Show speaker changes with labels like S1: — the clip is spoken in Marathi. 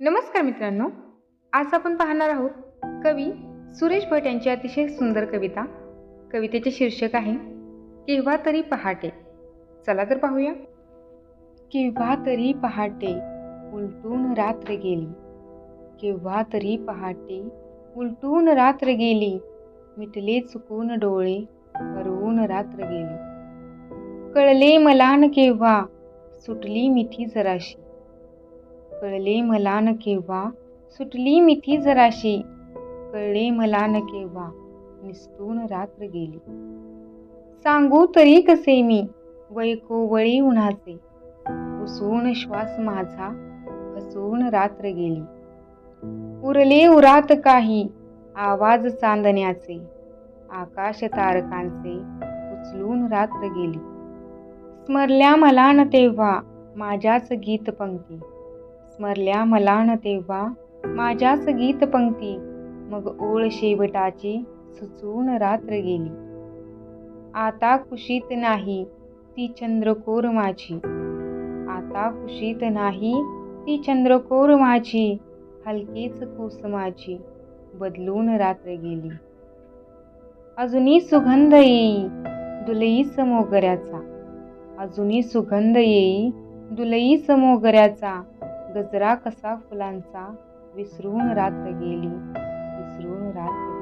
S1: नमस्कार मित्रांनो आज आपण पाहणार आहोत कवी सुरेश भट यांची अतिशय सुंदर कविता. कवितेचे शीर्षक आहे केव्हा तरी पहाटे. चला तर पाहूया. केव्हा तरी पहाटे उलटून रात्र गेली. केव्हा तरी पहाटे उलटून रात्र गेली. मिटले चुकून डोळे हरवून रात्र गेली. कळले मला न केव्हा सुटली मिठी जराशी. कळले मला न केव्हा? सुटली मिठी जराशी. कळले मला न केव्हा? निसटून रात्र गेली. सांगू तरी कसे मी? वैकोवळी उन्हाचे. उसवून श्वास माझा. फसवून रात्र गेली. उरले उरात काही. आवाज चांदण्याचे. आकाश तारकांचे. उचलून रात्र गेली. स्मरल्या मला न तेव्हा. माझ्याच गीत पंक्ती स्मरल्या मला न तेव्हा माझ्याच गीत पंक्ती. मग ओळ शेवटाची सुचून रात्र गेली. आता कुशीत नाही ती चंद्रकोर माझी. आता कुशीत नाही ती चंद्रकोर माझी. हलकीच कुस माझी. बदलून रात्र गेली. अजूनही सुगंध येई दुलईस मोगऱ्याचा अजूनही सुगंध येई दुलईस मोगऱ्याचा गजरा कसा फुलांचा विसरून रात्र गेली विसरून रात्र